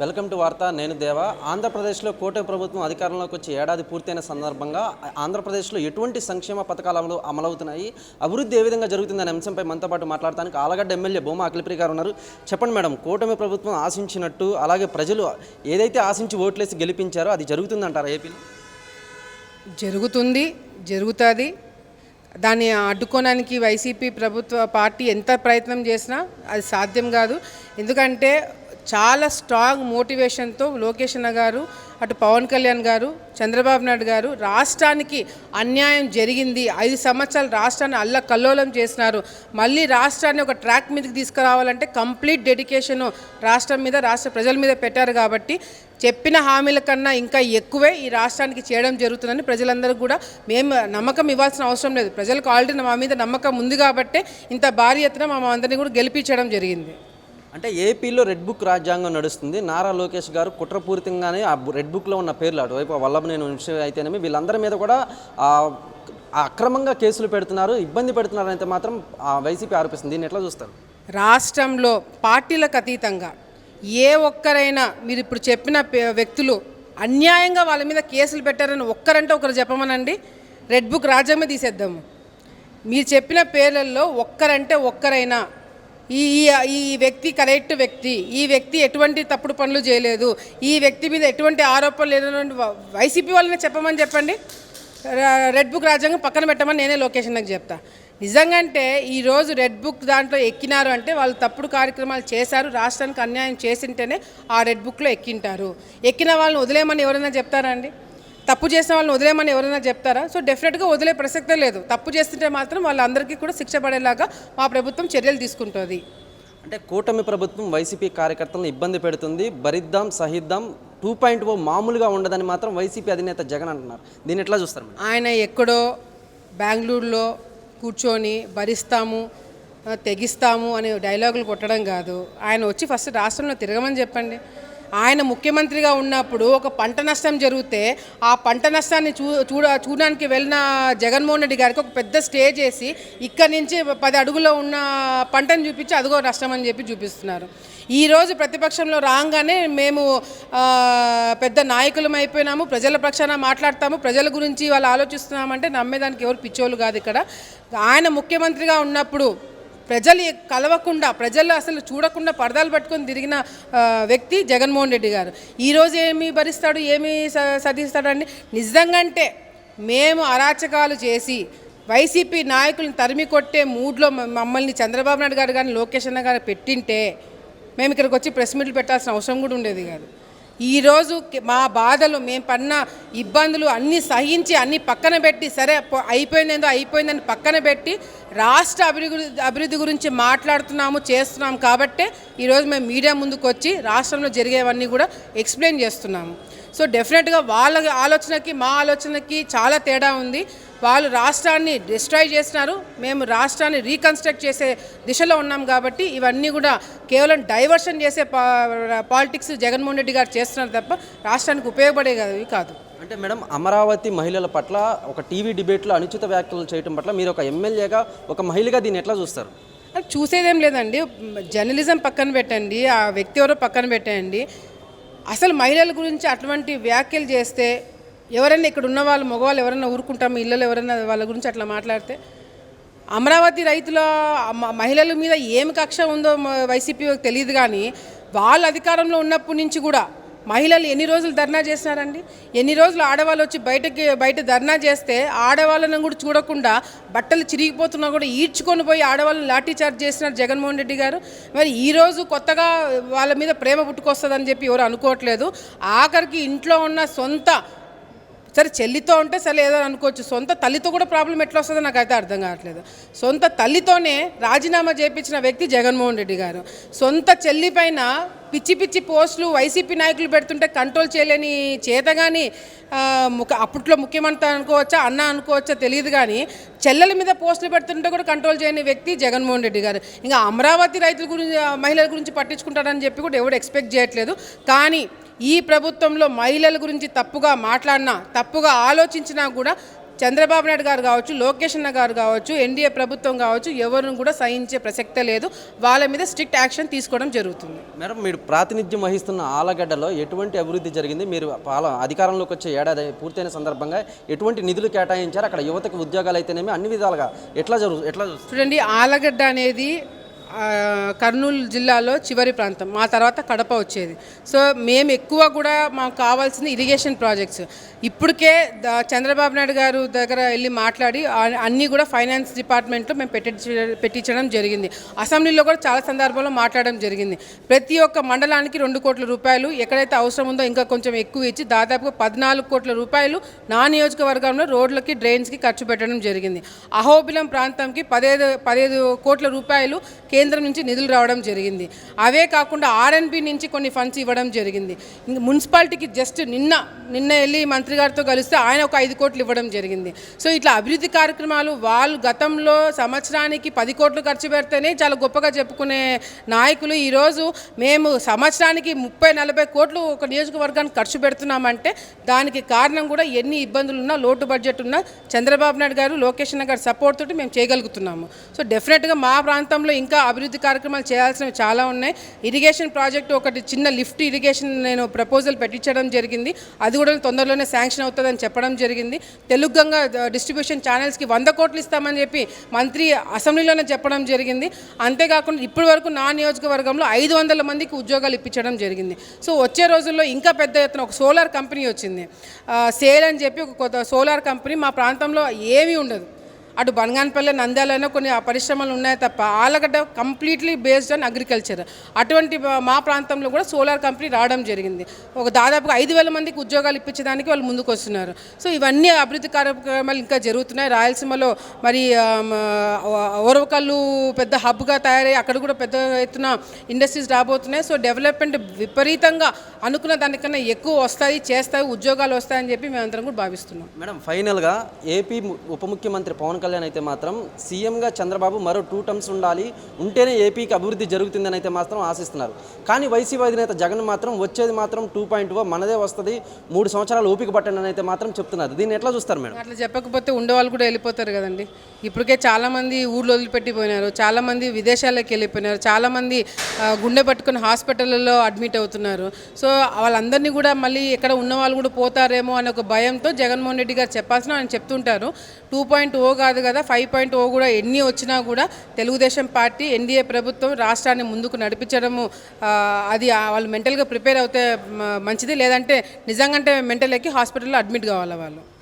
Welcome to వార్త నేను దేవ. ఆంధ్రప్రదేశ్లో కోట ప్రభుత్వం అధికారంలోకి వచ్చి ఏడాది పూర్తయిన సందర్భంగా ఆంధ్రప్రదేశ్లో ఎటువంటి సంక్షేమ పథకాలు అమలు అమలవుతున్నాయి? అభివృద్ధి ఏ విధంగా జరుగుతుందనే అంశంపై మనతో పాటు మాట్లాడటానికి ఆలగడ్డ ఎమ్మెల్యే భూమా అఖిలప్రియ గారు ఉన్నారు. చెప్పండి మేడం కూటమి ప్రభుత్వం ఆశించినట్టు అలాగే ప్రజలు ఏదైతే ఆశించి ఓట్లేసి గెలిపించారో అది జరుగుతుందంటారా ఏపీలో? జరుగుతుంది జరుగుతుంది. దాన్ని అడ్డుకోవడానికి వైసీపీ ప్రభుత్వ పార్టీ ఎంత ప్రయత్నం చేసినా అది సాధ్యం కాదు. ఎందుకంటే చాలా స్ట్రాంగ్ మోటివేషన్తో లోకేష్ అన్న గారు అటు పవన్ కళ్యాణ్ గారు చంద్రబాబు నాయుడు గారు రాష్ట్రానికి అన్యాయం జరిగింది. ఐదు సంవత్సరాలు రాష్ట్రాన్ని అల్ల కల్లోలం చేసినారు. మళ్ళీ రాష్ట్రాన్ని ఒక ట్రాక్ మీదకి తీసుకురావాలంటే కంప్లీట్ డెడికేషను రాష్ట్రం మీద రాష్ట్ర ప్రజల మీద పెట్టారు కాబట్టి చెప్పిన హామీల కన్నా ఇంకా ఎక్కువే ఈ రాష్ట్రానికి చేయడం జరుగుతుందని ప్రజలందరూ కూడా మేము నమ్మకం ఇవ్వాల్సిన అవసరం లేదు. ప్రజలకు ఆల్రెడీ మా మీద నమ్మకం ఉంది కాబట్టే ఇంత భారీ ఎత్తున మా అందరినీ కూడా గెలిపించడం జరిగింది. అంటే ఏపీలో రెడ్ బుక్ రాజ్యాంగం నడుస్తుంది. నారా లోకేష్ గారు కుట్రపూరితంగానే ఆ రెడ్ బుక్లో ఉన్న పేర్లు అటువైపు వల్లభనేని వంశీ అయితేనేమి వీళ్ళందరి మీద కూడా అక్రమంగా కేసులు పెడుతున్నారు ఇబ్బంది పెడుతున్నారు అయితే మాత్రం ఆ వైసీపీ ఆరోపిస్తుంది. దీన్ని ఎట్లా చూస్తారు? రాష్ట్రంలో పార్టీలకు అతీతంగా ఏ ఒక్కరైనా మీరు ఇప్పుడు చెప్పిన పే- వ్యక్తులు అన్యాయంగా వాళ్ళ మీద కేసులు పెట్టారని ఒక్కరంటే ఒకరు చెప్పమనండి. రెడ్ బుక్ రాజ్యమే తీసేద్దాము. మీరు చెప్పిన పేర్లలో ఒక్కరంటే ఒక్కరైనా ఈ ఈ- వ్యక్తి కరెక్ట్ వ్యక్తి. ఈ వ్యక్తి ఎటువంటి తప్పుడు పనులు చేయలేదు. ఈ వ్యక్తి మీద ఎటువంటి ఆరోపణలు లేనటువంటి వైసీపీ వాళ్ళని చెప్పమని చెప్పండి. రెడ్ బుక్ రాజ్యాంగం పక్కన పెట్టమని నేనే లొకేషన్ నాకు చెప్తా. నిజంగా అంటే ఈరోజు రెడ్ బుక్ దాంట్లో ఎక్కినారు అంటే వాళ్ళు తప్పుడు కార్యక్రమాలు చేశారు రాష్ట్రానికి అన్యాయం చేసింటేనే ఆ రెడ్ బుక్లో ఎక్కింటారు. ఎక్కిన వాళ్ళని వదిలేయమని ఎవరైనా చెప్తారా అండి? తప్పు చేసిన వాళ్ళని వదిలేయమని ఎవరైనా చెప్తారా? సో డెఫినెట్గా వదిలే ప్రసక్తే లేదు. తప్పు చేస్తుంటే మాత్రం వాళ్ళందరికీ కూడా శిక్ష పడేలాగా మా ప్రభుత్వం చర్యలు తీసుకుంటుంది. అంటే కూటమి ప్రభుత్వం వైసీపీ కార్యకర్తలను ఇబ్బంది పెడుతుంది. భరిద్దాం సహిద్దాం టూ పాయింట్ ఓ మామూలుగా ఉండదని మాత్రం వైసీపీ అధినేత జగన్ అంటున్నారు. దీన్ని ఎట్లా చూస్తారు ఆయన ఎక్కడో బెంగళూరులో కూర్చొని భరిస్తాము తెగిస్తాము అనే డైలాగులు కొట్టడం కాదు. ఆయన వచ్చి ఫస్ట్ రాష్ట్రంలో తిరగమని చెప్పండి. ఆయన ముఖ్యమంత్రిగా ఉన్నప్పుడు ఒక పంట నష్టం జరిగితే ఆ పంట నష్టాన్ని చూ చూడ చూడడానికి వెళ్ళిన జగన్మోహన్ రెడ్డి గారికి ఒక పెద్ద స్టేజ్ వేసి ఇక్కడి నుంచి పది అడుగులో ఉన్న పంటను చూపించి అదిగో నష్టం అని చెప్పి చూపిస్తున్నారు. ఈరోజు ప్రతిపక్షంలో రాగానే మేము పెద్ద నాయకులం అయిపోయినాము ప్రజల పక్షాన మాట్లాడతాము ప్రజల గురించి వాళ్ళు ఆలోచిస్తున్నామంటే నమ్మేదానికి ఎవరు పిచ్చోళ్ళు కాదు ఇక్కడ. ఆయన ముఖ్యమంత్రిగా ఉన్నప్పుడు ప్రజలు కలవకుండా ప్రజలు అసలు చూడకుండా పరదాలు పట్టుకొని తిరిగిన వ్యక్తి జగన్మోహన్ రెడ్డి గారు. ఈరోజు ఏమి భరిస్తాడు ఏమి స- నిజంగంటే మేము అరాచకాలు చేసి వైసీపీ నాయకులను తరిమి కొట్టే మూడ్లో మమ్మల్ని చంద్రబాబు నాయుడు గారు కానీ లోకేష్ అన్న గారు పెట్టింటే మేము ఇక్కడికి వచ్చి ప్రెస్ మీట్లు పెట్టాల్సిన అవసరం కూడా ఉండేది కాదు. ఈరోజు మా బాధలు మేము పడిన ఇబ్బందులు అన్నీ సహించి అన్నీ పక్కన పెట్టి సరే అయిపోయిందేందో అయిపోయిందని పక్కన పెట్టి రాష్ట్ర అభివృద్ధి అభివృద్ధి గురించి మాట్లాడుతున్నాము చేస్తున్నాం కాబట్టే ఈరోజు మేము మీడియా ముందుకు వచ్చి రాష్ట్రంలో జరిగేవన్నీ కూడా ఎక్స్ప్లెయిన్ చేస్తున్నాము. సో డెఫినెట్గా వాళ్ళ ఆలోచనకి మా ఆలోచనకి చాలా తేడా ఉంది. వాళ్ళు రాష్ట్రాన్ని డిస్ట్రాయ్ చేసినారు. మేము రాష్ట్రాన్ని రీకన్స్ట్రక్ట్ చేసే దిశలో ఉన్నాం కాబట్టి ఇవన్నీ కూడా కేవలం డైవర్షన్ చేసే పాలిటిక్స్ జగన్మోహన్ రెడ్డి గారు చేస్తున్నారు తప్ప రాష్ట్రానికి ఉపయోగపడేవి కాదు. అంటే మేడం అమరావతి మహిళల పట్ల ఒక టీవీ డిబేట్లో అనుచిత వ్యాఖ్యలు చేయడం పట్ల మీరు ఒక ఎమ్మెల్యేగా ఒక మహిళగా దీన్ని ఎట్లా చూస్తారు? చూసేదేం లేదండి. జర్నలిజం పక్కన పెట్టండి ఆ వ్యక్తి ఎవరో పక్కన పెట్టండి. అసలు మహిళల గురించి అటువంటి వ్యాఖ్యలు చేస్తే ఎవరైనా ఇక్కడ ఉన్న వాళ్ళు మగవాళ్ళు ఎవరైనా ఊరుకుంటాము ఇళ్ళలో ఎవరైనా వాళ్ళ గురించి అట్లా మాట్లాడితే అమరావతి రైతుల మ- మహిళల మీద ఏమి కక్ష ఉందో వైసీపీ తెలియదు కానీ వాళ్ళ అధికారంలో ఉన్నప్పటి నుంచి కూడా మహిళలు ఎన్ని రోజులు ధర్నా చేసినారండి ఎన్ని రోజులు ఆడవాళ్ళు వచ్చి బయటకి బయట ధర్నా చేస్తే ఆడవాళ్ళను కూడా చూడకుండా బట్టలు చిరిగిపోతున్నా కూడా ఈడ్చుకొని పోయి ఆడవాళ్ళని లాఠీ చార్జ్ చేసినారు జగన్మోహన్ రెడ్డి గారు. మరి ఈరోజు కొత్తగా వాళ్ళ మీద ప్రేమ పుట్టుకొస్తుందని చెప్పి ఎవరు అనుకోవట్లేదు. ఆఖరికి ఇంట్లో ఉన్న సొంత సరే చెల్లితో ఉంటే సరే ఏదో అనుకోవచ్చు. సొంత తల్లితో కూడా ప్రాబ్లం ఎట్లా వస్తుందో నాకైతే అర్థం కావట్లేదు. సొంత తల్లితోనే రాజీనామా చేయించిన వ్యక్తి జగన్మోహన్ రెడ్డి గారు. సొంత చెల్లి పైన పిచ్చి పిచ్చి పోస్టులు వైసీపీ నాయకులు పెడుతుంటే కంట్రోల్ చేయలేని చేతగాని కానీ ముఖ అప్పట్లో ముఖ్యమంత్రి అనుకోవచ్చా అన్న అనుకోవచ్చా తెలియదు కానీ చెల్లెల మీద పోస్టులు పెడుతుంటే కూడా కంట్రోల్ చేయని వ్యక్తి జగన్మోహన్ రెడ్డి గారు. ఇంకా అమరావతి రైతుల గురించి మహిళల గురించి పట్టించుకుంటారని చెప్పి కూడా ఎవరు ఎక్స్పెక్ట్ చేయట్లేదు. కానీ ఈ ప్రభుత్వంలో మహిళల గురించి తప్పుగా మాట్లాడినా తప్పుగా ఆలోచించినా కూడా చంద్రబాబు నాయుడు గారు కావచ్చు లోకేష్ అన్న గారు కావచ్చు ఎన్డీఏ ప్రభుత్వం కావచ్చు ఎవరిని కూడా సహించే ప్రసక్తే లేదు. వాళ్ళ మీద స్ట్రిక్ట్ యాక్షన్ తీసుకోవడం జరుగుతుంది. మేడం మీరు ప్రాతినిధ్యం వహిస్తున్న ఆలగడ్డలో ఎటువంటి అభివృద్ధి జరిగింది? మీరు పాల అధికారంలోకి వచ్చే ఏడాది పూర్తయిన సందర్భంగా ఎటువంటి నిధులు కేటాయించారు? అక్కడ యువతకు ఉద్యోగాలు అయితేనేమి అన్ని విధాలుగా ఎట్లా జరుగు ఎట్లా చూడండి ఆలగడ్డ అనేది కర్నూలు జిల్లాలో చివరి ప్రాంతం. మా తర్వాత కడప వచ్చేది. సో మేము ఎక్కువ కూడా మాకు కావాల్సిన ఇరిగేషన్ ప్రాజెక్ట్స్ ఇప్పటికే చంద్రబాబు నాయుడు గారు దగ్గర వెళ్ళి మాట్లాడి అన్నీ కూడా ఫైనాన్స్ డిపార్ట్మెంట్లో మేము పెట్టించ పెట్టించడం జరిగింది. అసెంబ్లీలో కూడా చాలా సందర్భాల్లో మాట్లాడడం జరిగింది. ప్రతి ఒక్క మండలానికి రెండు కోట్ల రూపాయలు ఎక్కడైతే అవసరం ఉందో ఇంకా కొంచెం ఎక్కువ ఇచ్చి దాదాపుగా పద్నాలుగు కోట్ల రూపాయలు నా నియోజకవర్గంలో రోడ్లకి డ్రైన్స్కి ఖర్చు పెట్టడం జరిగింది. అహోబిలం ప్రాంతంకి పదహైదు పదహైదు కోట్ల రూపాయలు కేంద్రం నుంచి నిధులు రావడం జరిగింది. అవే కాకుండా ఆర్ఎన్బి నుంచి కొన్ని ఫండ్స్ ఇవ్వడం జరిగింది. మున్సిపాలిటీకి జస్ట్ నిన్న నిన్న వెళ్ళి మంత్రి గారితో కలిస్తే ఆయన ఒక ఐదు కోట్లు ఇవ్వడం జరిగింది. సో ఇట్లా అభివృద్ధి కార్యక్రమాలు వాళ్ళు గతంలో సంవత్సరానికి పది కోట్లు ఖర్చు పెడితేనే చాలా గొప్పగా చెప్పుకునే నాయకులు. ఈరోజు మేము సంవత్సరానికి ముప్పై నలభై కోట్లు ఒక నియోజకవర్గానికి ఖర్చు పెడుతున్నామంటే దానికి కారణం కూడా ఎన్ని ఇబ్బందులు ఉన్నా లోటు బడ్జెట్ ఉన్నా చంద్రబాబు నాయుడు గారు లోకేష్ గారి సపోర్ట్ తోటి మేము చేయగలుగుతున్నాము. సో డెఫినెట్గా మా ప్రాంతంలో ఇంకా అభివృద్ధి కార్యక్రమాలు చేయాల్సినవి చాలా ఉన్నాయి. ఇరిగేషన్ ప్రాజెక్టు ఒకటి చిన్న లిఫ్ట్ ఇరిగేషన్ నేను ప్రపోజల్ పెట్టించడం జరిగింది. అది కూడా తొందరలోనే శాంక్షన్ అవుతుందని చెప్పడం జరిగింది. తెలుగు గంగా డిస్ట్రిబ్యూషన్ ఛానల్స్కి వంద కోట్లు ఇస్తామని చెప్పి మంత్రి అసెంబ్లీలోనే చెప్పడం జరిగింది. అంతేకాకుండా ఇప్పటి వరకు నా నియోజకవర్గంలో ఐదు వందల మందికి ఉద్యోగాలు ఇప్పించడం జరిగింది. సో వచ్చే రోజుల్లో ఇంకా పెద్ద ఎత్తున ఒక సోలార్ కంపెనీ వచ్చింది. సేల్ అని చెప్పి ఒక కొత్త సోలార్ కంపెనీ మా ప్రాంతంలో ఏమీ ఉండదు. అటు బనగానపల్లి నంద్యాలలో కొన్ని ఆ పరిశ్రమలు ఉన్నాయి తప్ప Allagadda completely based on agriculture అటువంటి మా- మా ప్రాంతంలో కూడా సోలార్ కంపెనీ రావడం జరిగింది. ఒక దాదాపుగా ఐదు వేల మందికి ఉద్యోగాలు ఇప్పించడానికి వాళ్ళు ముందుకు వస్తున్నారు. సో ఇవన్నీ అభివృద్ధి కార్యక్రమాలు ఇంకా జరుగుతున్నాయి. రాయలసీమలో మరి ఓరవకల్లు పెద్ద హబ్గా తయారై అక్కడ కూడా పెద్ద ఎత్తున ఇండస్ట్రీస్ రాబోతున్నాయి. సో డెవలప్మెంట్ విపరీతంగా అనుకున్న దానికన్నా ఎక్కువ వస్తాయి చేస్తాయి ఉద్యోగాలు వస్తాయని చెప్పి మేమందరం కూడా భావిస్తున్నాం. మేడం ఫైనల్గా ఏపీ ఉప ముఖ్యమంత్రి పవన్ కళ్యాణ్ అయితే మాత్రం సీఎంగా చంద్రబాబు మరో టూ టర్మ్స్ ఉండాలి ఉంటేనే ఏపీకి అభివృద్ధి జరుగుతుందని అయితే మాత్రం ఆశిస్తున్నారు. కానీ వైసీపీ అధినేత జగన్ మాత్రం వచ్చేది మాత్రం టూ పాయింట్ మనదే వస్తుంది మూడు సంవత్సరాలు ఓపిక పట్టండి అని అయితే మాత్రం చెప్తున్నారు. దీన్ని ఎట్లా చూస్తారు మేడం? అట్లా చెప్పకపోతే ఉండేవాళ్ళు కూడా వెళ్ళిపోతారు కదండి. ఇప్పటికే చాలామంది ఊర్లో వదిలిపెట్టిపోయినారు చాలామంది విదేశాలకు వెళ్ళిపోయినారు చాలామంది గుండె పట్టుకుని హాస్పిటల్లో అడ్మిట్ అవుతున్నారు. సో వాళ్ళందరినీ కూడా మళ్ళీ ఎక్కడ ఉన్న వాళ్ళు కూడా పోతారేమో అనే ఒక భయంతో జగన్మోహన్ రెడ్డి గారు చెప్పాల్సిన ఆయన చెప్తుంటారు. టూ పాయింట్ ఓ కాదు కదా ఫైవ్ పాయింట్ ఓ కూడా ఎన్ని వచ్చినా కూడా తెలుగుదేశం పార్టీ ఎన్డీఏ ప్రభుత్వం రాష్ట్రాన్ని ముందుకు నడిపించడము అది వాళ్ళు మెంటల్గా ప్రిపేర్ అవుతే మంచిది. లేదంటే నిజంగా మెంటల్ ఎక్కి హాస్పిటల్లో అడ్మిట్ కావాలి వాళ్ళు.